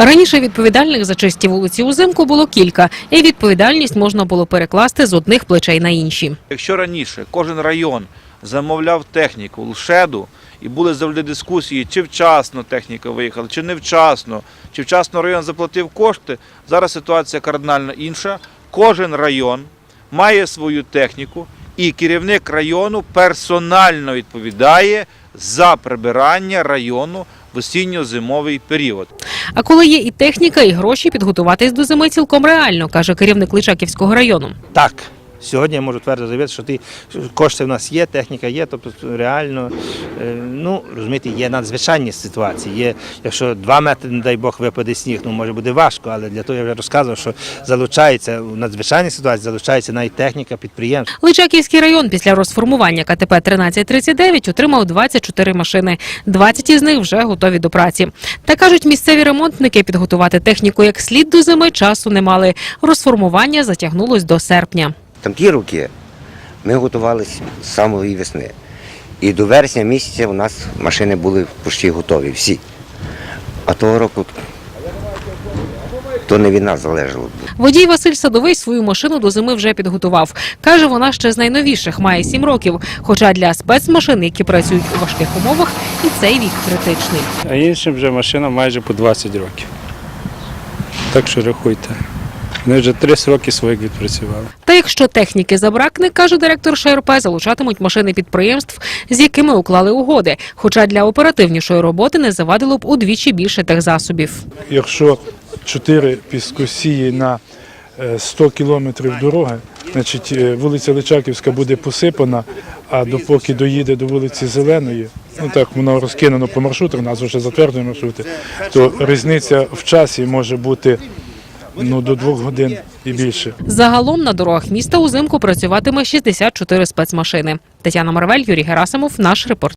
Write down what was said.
Раніше відповідальних за чисті вулиці узимку було кілька, і відповідальність можна було перекласти з одних плечей на інші. Якщо раніше кожен район замовляв техніку лшеду, і були завжди дискусії, чи вчасно техніка виїхала, чи невчасно, чи вчасно район заплатив кошти, зараз ситуація кардинально інша. Кожен район має свою техніку, і керівник району персонально відповідає за прибирання району осінньо-зимовий період. А коли є і техніка, і гроші, підготуватись до зими цілком реально, каже керівник Личаківського району. Так. Сьогодні я можу твердо заявити, що ті кошти в нас є, техніка є, тобто реально, е, ну розумієте, є надзвичайні ситуації. Є, якщо два метри, не дай Бог, випаде сніг, ну може буде важко, але для того я вже розказував, що залучається в надзвичайній ситуації, залучається навіть техніка підприємств. Личаківський район після розформування КТП 1339 отримав 24 машини. 20 із них вже готові до праці. Та кажуть, місцеві ремонтники підготувати техніку як слід до зими часу не мали. Розформування затягнулось до серпня. Там ті роки ми готувалися з самої весни. І до вересня місяця у нас машини були почти готові, всі. А того року то не від нас залежало. Водій Василь Садовий свою машину до зими вже підготував. Каже, вона ще з найновіших, має 7 років. Хоча для спецмашин, які працюють у важких умовах, і цей вік критичний. а іншим вже машина майже по 20 років. Так що рахуйте. Вони вже 30 років своїх відпрацювали. Та якщо техніки забракне, каже директор ШРП, залучатимуть машини підприємств, з якими уклали угоди. Хоча для оперативнішої роботи не завадило б удвічі більше техзасобів. Якщо 4 піскосії на е, 100 кілометрів дороги, значить е, вулиця Личаківська буде посипана, а допоки доїде до вулиці Зеленої, ну так воно розкинено по маршрутах, нас вже затверджені маршрути, то різниця в часі може бути ну, до двох годин і більше. Загалом на дорогах міста узимку працюватиме 64 спецмашини. Тетяна Марвель, Юрій Герасимов, наш репорт.